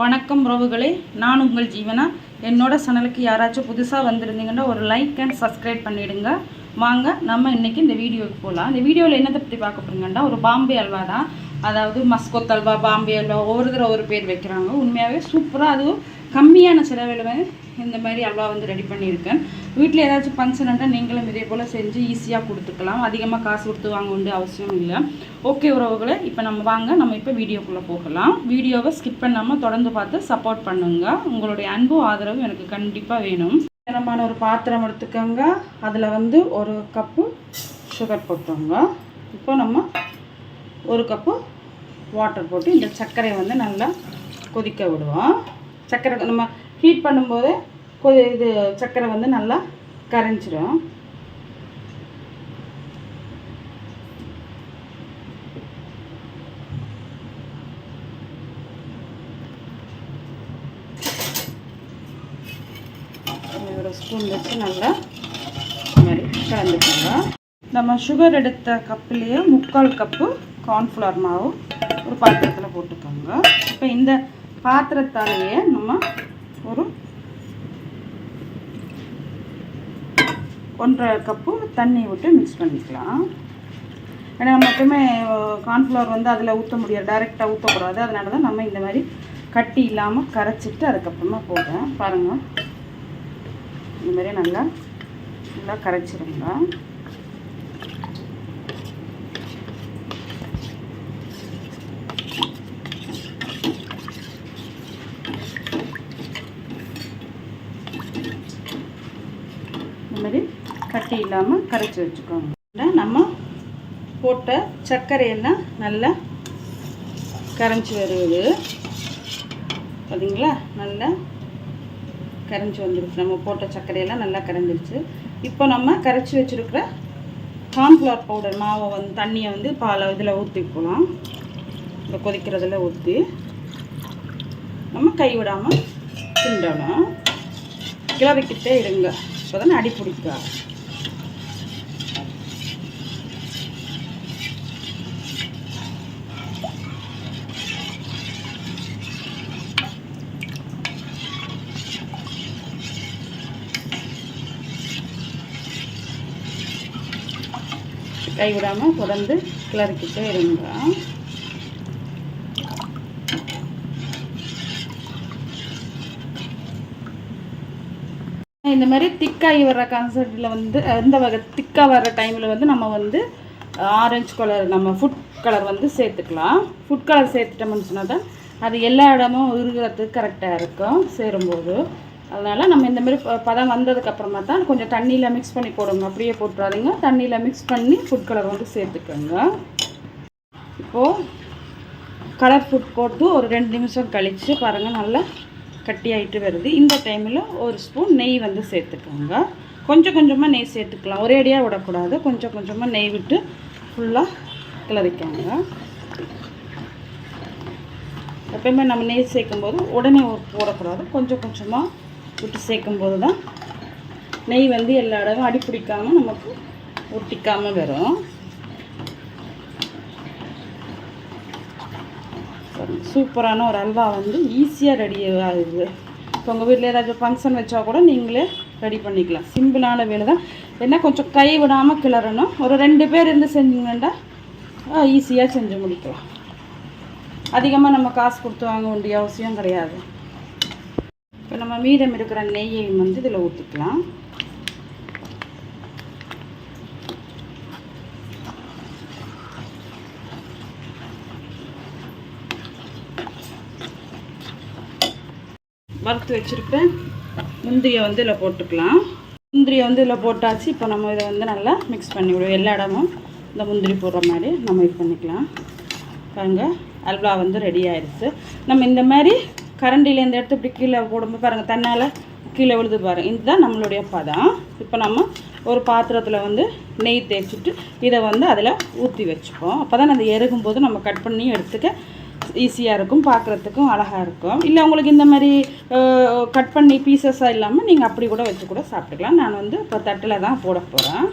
வணக்கம் உறவுகளே. நான் உங்கள் ஜீவனா. என்னோட சேனலுக்கு யாராச்சும் புதுசாக வந்திருந்தீங்கன்னா ஒரு லைக் அண்ட் சப்ஸ்கிரைப் பண்ணிவிடுங்க வாங்க நம்ம இன்னைக்கு இந்த வீடியோவுக்கு போகலாம் இந்த வீடியோவில் என்னத்தை பற்றி பார்க்க போகிறீங்கன்னா ஒரு பாம்பே அல்வா தான். அதாவது மஸ்கோத் அல்வா பாம்பே அல்வா ஒவ்வொரு தடவை ஒரு பேர் வைக்கிறாங்க. உண்மையாகவே சூப்பராக அதுவும் கம்மியான செலவில் வந்து இந்த மாதிரி அல்வா வந்து ரெடி பண்ணியிருக்கேன். வீட்டில் ஏதாச்சும் ஃபங்க்ஷன் நீங்களும் இதே போல் செஞ்சு ஈஸியாக கொடுத்துக்கலாம். அதிகமாக காசு கொடுத்து வாங்க வேண்டிய அவசியம் இல்லை. ஓகே உறவுகளை இப்போ நம்ம வாங்க நம்ம இப்போ வீடியோக்குள்ளே போகலாம். வீடியோவை ஸ்கிப் பண்ணாமல் தொடர்ந்து பார்த்து சப்போர்ட் பண்ணுங்க. உங்களுடைய அன்பும் ஆதரவும் எனக்கு கண்டிப்பாக வேணும். தரமான ஒரு பாத்திரம் எடுத்துக்கோங்க. அதில் வந்து ஒரு கப்பு சுகர் போட்டோங்க இப்போ நம்ம ஒரு கப்பு வாட்டர் போட்டு இந்த சர்க்கரையை வந்து நல்லா கொதிக்க விடுவோம். சர்க்கரை நம்ம ஹீட் பண்ணும்போது கொதி இது சர்க்கரை வந்து நல்லா கரைஞ்சிடும் ஒரு ஸ்பூன் வச்சு நல்லா இந்த மாதிரி கலந்துக்கோங்க. நம்ம சுகர் எடுத்த கப்புலேயே முக்கால் கப்பு கார்ன்ஃப்ளவர் மாவு ஒரு பாத்திரத்தில் போட்டுக்கோங்க. இப்போ இந்த பாத்திரத்தாலேயே நம்ம ஒரு ஒன்றரை கப்பு தண்ணி விட்டு மிக்ஸ் பண்ணிக்கலாம். ஏன்னா நம்ம எப்பவுமே கார்ன்ஃப்ளவர் வந்து அதில் ஊற்ற முடியாது. டைரெக்டாக ஊற்றக்கூடாது அதனால தான் நம்ம இந்த மாதிரி கட்டி இல்லாமல் கரைச்சிட்டு அதுக்கப்புறமா போடுறேன். பாருங்கள் இந்த மாதிரி நல்லா நல்லா கரைச்சிருங்க. இந்த மாதிரி கட்டி இல்லாமல் கரைச்சி வச்சுக்கோங்க. நம்ம போட்ட சர்க்கரையெல்லாம் நல்லா கரைஞ்சி வருது. பார்த்தீங்களா நல்லா கரைஞ்சி வந்துருச்சு நம்ம போட்ட சர்க்கரையெல்லாம் நல்லா கரைஞ்சிருச்சு. இப்போ நம்ம கரைச்சி வச்சுருக்கிற கார்ன்ஃப்ளவர் பவுடர் மாவை வந்து தண்ணியை வந்து பாலை இதில் ஊற்றிக்கலாம் இந்த கொதிக்கிறதில் ஊற்றி நம்ம கை விடாமல் கிண்டணும். கிளறிக்கிட்டே இருங்க. இப்போ தானே அடி பிடிக்காது கைவிடாமல் தொடர்ந்து கிளறிக்கிட்டே இருங்க. இந்த மாதிரி திக்காகி வர்ற கான்செப்டில் வந்து இந்த வகை திக்காக வர்ற டைமில் வந்து நம்ம வந்து ஆரஞ்சு கலர் நம்ம ஃபுட் கலர் வந்து சேர்த்துக்கலாம். ஃபுட் கலர் சேர்த்துட்டோம்னு சொன்னால் தான் அது எல்லா இடமும் உருகிறதுக்கு கரெக்டாக இருக்கும் சேரும்போது. அதனால் நம்ம இந்த மாதிரி பதம் வந்ததுக்கப்புறமா தான் கொஞ்சம் தண்ணியில் மிக்ஸ் பண்ணி போடுங்க அப்படியே போட்டுறாதீங்க. தண்ணியில் மிக்ஸ் பண்ணி ஃபுட் கலர் வந்து சேர்த்துக்கோங்க. இப்போது கலர் ஃபுட் போட்டு ஒரு ரெண்டு நிமிஷம் கழித்து பாருங்கள் நல்லா கட்டியாயிட்டு வருது. இந்த டைமில் ஒரு ஸ்பூன் நெய் வந்து சேர்த்துக்கோங்க. கொஞ்சம் கொஞ்சமாக நெய் சேர்த்துக்கலாம். ஒரேடியாக விடக்கூடாது. கொஞ்சம் கொஞ்சமாக நெய் விட்டு ஃபுல்லாக கிளறிக்கோங்க. எப்பயுமே நம்ம நெய் சேர்க்கும்போது உடனே போடக்கூடாது. கொஞ்சம் கொஞ்சமாக விட்டு சேர்க்கும்போது தான் நெய் வந்து எல்லா இடமும் அடி பிடிக்காமல் நமக்கு ஒட்டிக்காமல் வரும். சூப்பரான ஒரு அல்வா வந்து ஈஸியாக ரெடி ஆகுது. இப்போ உங்கள் வீட்டில் ஏதாச்சும் ஃபங்க்ஷன் வச்சா கூட நீங்களே ரெடி பண்ணிக்கலாம். சிம்பிளான வேலை தான் என்ன கொஞ்சம் கை விடாமல் கிளறணும். ஒரு ரெண்டு பேர் இருந்து செஞ்சீங்கன்னா ஈஸியாக செஞ்சு முடிக்கலாம். அதிகமாக நம்ம காசு கொடுத்து வாங்க வேண்டிய அவசியம் கிடையாது. இப்போ நம்ம மீதம் இருக்கிற நெய்யையும் வந்து இதில் ஊற்றிக்கலாம் வறுத்து வச்சுருப்பேன் முந்திரியை வந்து இதில் போட்டுக்கலாம். முந்திரியை வந்து இதில் போட்டாச்சு. இப்போ நம்ம இதை வந்து நல்லா மிக்ஸ் பண்ணி விடுவோம். எல்லா இடமும் இந்த முந்திரி போடுற மாதிரி நம்ம இது பண்ணிக்கலாம். பாருங்க அல்வா வந்து ரெடி ஆயிடுச்சு. நம்ம இந்த மாதிரி கரண்டியில் இந்த இடத்து இப்படி கீழே போடும்போது பாருங்கள் தன்னால் கீழே விழுது பாருங்கள் இதுதான் நம்மளுடைய பதம். இப்போ நம்ம ஒரு பாத்திரத்தில் வந்து நெய் தேய்ச்சிட்டு இதை வந்து அதில் ஊற்றி வச்சுப்போம். அப்போ தான் அந்த எருகும்போது நம்ம கட் பண்ணி எடுத்துக்க ஈஸியாக இருக்கும் பார்க்குறதுக்கும் அழகாக இருக்கும். இல்லை உங்களுக்கு இந்த மாதிரி கட் பண்ணி பீசஸாக இல்லாமல் நீங்கள் அப்படி கூட வச்சு கூட சாப்பிட்டுக்கலாம். நான் வந்து இப்போ தட்டில் தான் போட போகிறேன்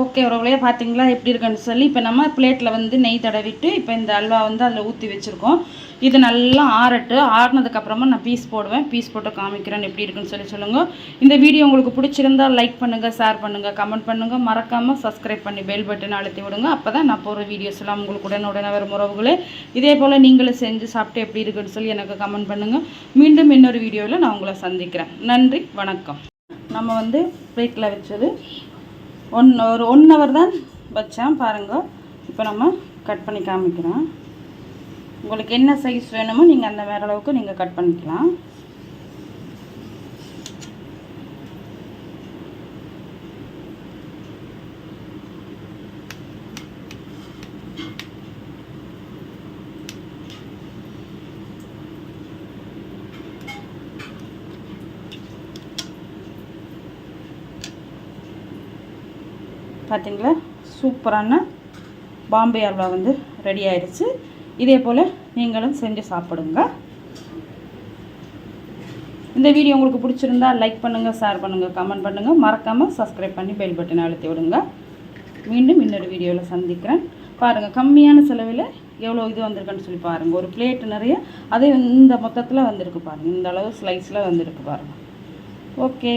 ஓகே உறவுகளே பார்த்தீங்களா எப்படி இருக்குன்னு சொல்லி இப்போ நம்ம பிளேட்டில் வந்து நெய் தடவிட்டு இப்போ இந்த அல்வா வந்து அதில் ஊற்றி வச்சுருக்கோம். இது நல்லா ஆறட்டு. ஆறினதுக்கப்புறமா நான் பீஸ் போடுவேன். பீஸ் போட்டு காமிக்கிறேன் எப்படி இருக்குன்னு சொல்லி சொல்லுங்கள் இந்த வீடியோ உங்களுக்கு பிடிச்சிருந்தா லைக் பண்ணுங்கள் ஷேர் பண்ணுங்கள் கமெண்ட் பண்ணுங்கள் மறக்காமல் சப்ஸ்கிரைப் பண்ணி பெல் பட்டன் அழுத்தி விடுங்க. அப்போ தான் நான் போகிற வீடியோஸ் எல்லாம் உங்களுக்கு உடனுடனே வரும் உறவுகளே. இதே போல் நீங்களும் செஞ்சு சாப்பிட்டு எப்படி இருக்குன்னு சொல்லி எனக்கு கமெண்ட் பண்ணுங்கள் மீண்டும் இன்னொரு வீடியோவில் நான் உங்களை சந்திக்கிறேன். நன்றி வணக்கம். நம்ம வந்து பிளேட்டில் வச்சது ஒன் ஒரு ஒன் ஹவர் தான் வச்சேன். பாருங்கள் இப்போ நம்ம கட் பண்ணி காமிக்கிறோம். உங்களுக்கு என்ன சைஸ் வேணுமோ நீங்கள் அந்த வேற அளவுக்கு நீங்கள் கட் பண்ணிக்கலாம். பார்த்தீங்களா சூப்பரான பாம்பே அல்வா வந்து ரெடி ஆயிடுச்சு. இதே போல் நீங்களும் செஞ்சு சாப்பிடுங்க. இந்த வீடியோ உங்களுக்கு பிடிச்சிருந்தா லைக் பண்ணுங்கள் ஷேர் பண்ணுங்கள் கமெண்ட் பண்ணுங்கள் மறக்காமல் சப்ஸ்கிரைப் பண்ணி பெல் பட்டனை அழுத்தி விடுங்க. மீண்டும் இன்னொரு வீடியோவில் சந்திக்கிறேன். பாருங்கள் கம்மியான செலவில் எவ்வளோ இது வந்திருக்குன்னு சொல்லி பாருங்கள் ஒரு பிளேட் நிறைய அதே இந்த மொத்தத்தில் வந்திருக்கு பாருங்கள் இந்த அளவு ஸ்லைஸில் வந்திருக்கு பாருங்கள் ஓகே